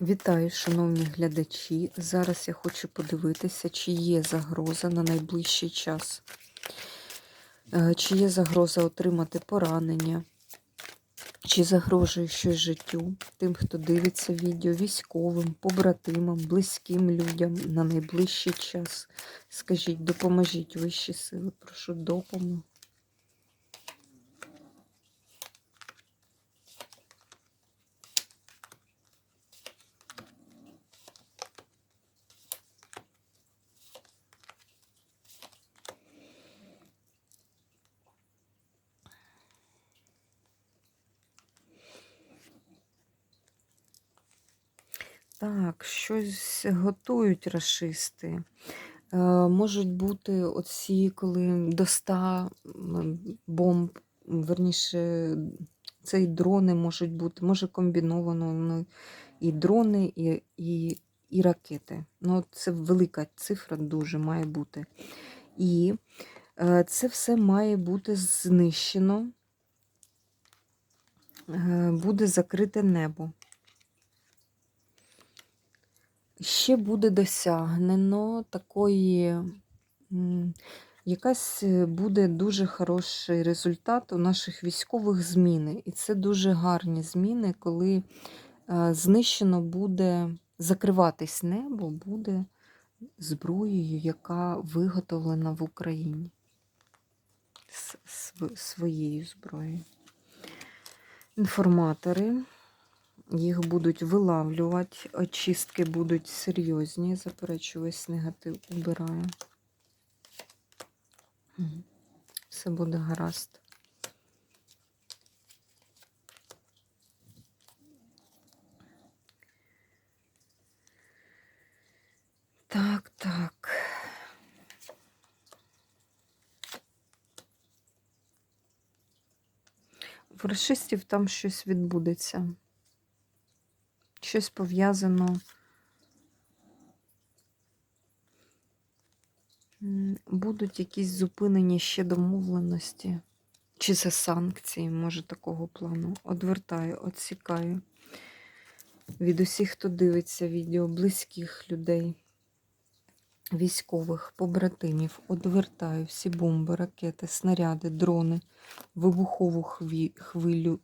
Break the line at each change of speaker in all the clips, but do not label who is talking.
Вітаю, шановні глядачі. Зараз я хочу подивитися, чи є загроза на найближчий час. Е, Чи є загроза отримати поранення, чи загрожує щось життю тим, хто дивиться відео, військовим, побратимам, близьким людям на найближчий час. Скажіть, допоможіть вищі сили, прошу допомогу. Так, щось готують расисти. Е, можуть бути оці, коли до 100 бомб, верніше, це і дрони можуть бути, може комбіновано ну, і дрони, і, і, і ракети. Ну, це велика цифра дуже має бути. І е, це все має бути знищено, е, буде закрите небо. Ще буде досягнено такої, якась е, буде дуже хороший результат у наших військових зміни. І це дуже гарні зміни, коли е, знищено буде закриватись небо, буде зброєю, яка виготовлена в Україні. Своєю зброєю. Інформатори. Їх будуть вилавлювати, очистки будуть серйозні, заперечу весь негатив убираю. Все буде гаразд. Так, так. В расистів там щось відбудеться. Щось пов'язано. Будуть якісь зупинені ще домовленості. Чи це санкції, може, такого плану. Одвертаю, отсікаю Від усіх, хто дивиться відео, близьких людей, військових, побратимів, одвертаю всі бомби, ракети, снаряди, дрони, вибухову хвилю,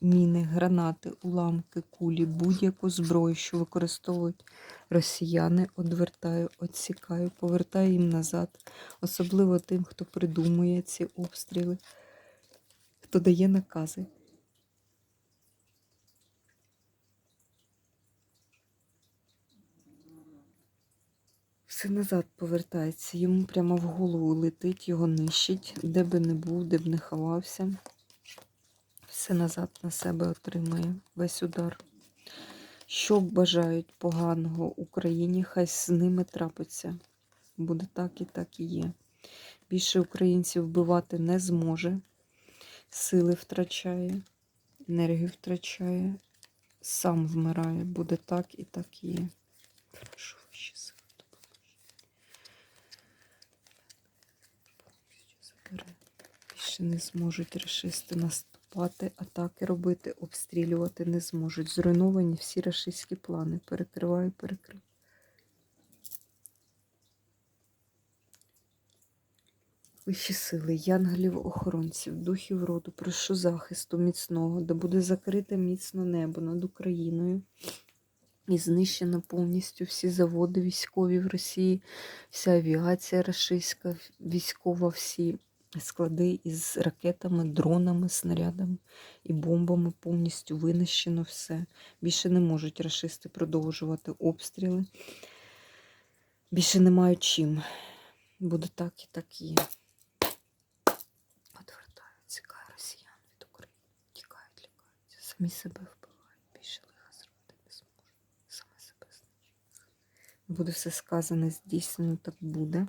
міни, гранати, уламки, кулі, будь-яку зброю, що використовують росіяни, одвертаю, відсікаю, повертаю їм назад, особливо тим, хто придумує ці обстріли, хто дає накази. Все назад повертається, йому прямо в голову летить, його нищить, де би не був, де б не ховався. Все назад на себе отримає весь удар. Що бажають поганого Україні, хай з ними трапиться. Буде так і так і є. Більше українців вбивати не зможе, сили втрачає, енергію втрачає, сам вмирає. Буде так і так і є. Прошу ваші сили допоможіть. Повністю забере. Більше не зможуть рашисти наступати, атаки робити, обстрілювати не зможуть. Зруйновані всі рашистські плани. Перекриваю, перекриваю. Вищі сили, янголів, охоронців, духів роду, прошу захисту міцного, да буде закрите міцно небо над Україною. І знищено повністю всі заводи військові в Росії, вся авіація рашистська, військова, всі склади із ракетами, дронами, снарядами і бомбами повністю винищено все. Більше не можуть рашисти продовжувати обстріли. Більше не мають чим. Буде так і так є. Одвертаю, цікає росіян від України. Тікають, лякаються, самі себе вбивають. Більше лиха зробити не зможуть. Саме себе знищують. Буде все сказане, здійснено, так буде.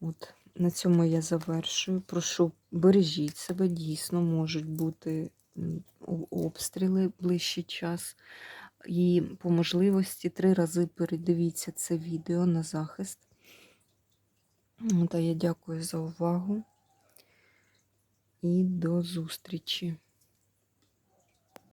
От на цьому я завершую. Прошу, бережіть себе, дійсно можуть бути обстріли ближчий час. І по можливості три рази передивіться це відео на захист. Та я дякую за увагу і до зустрічі.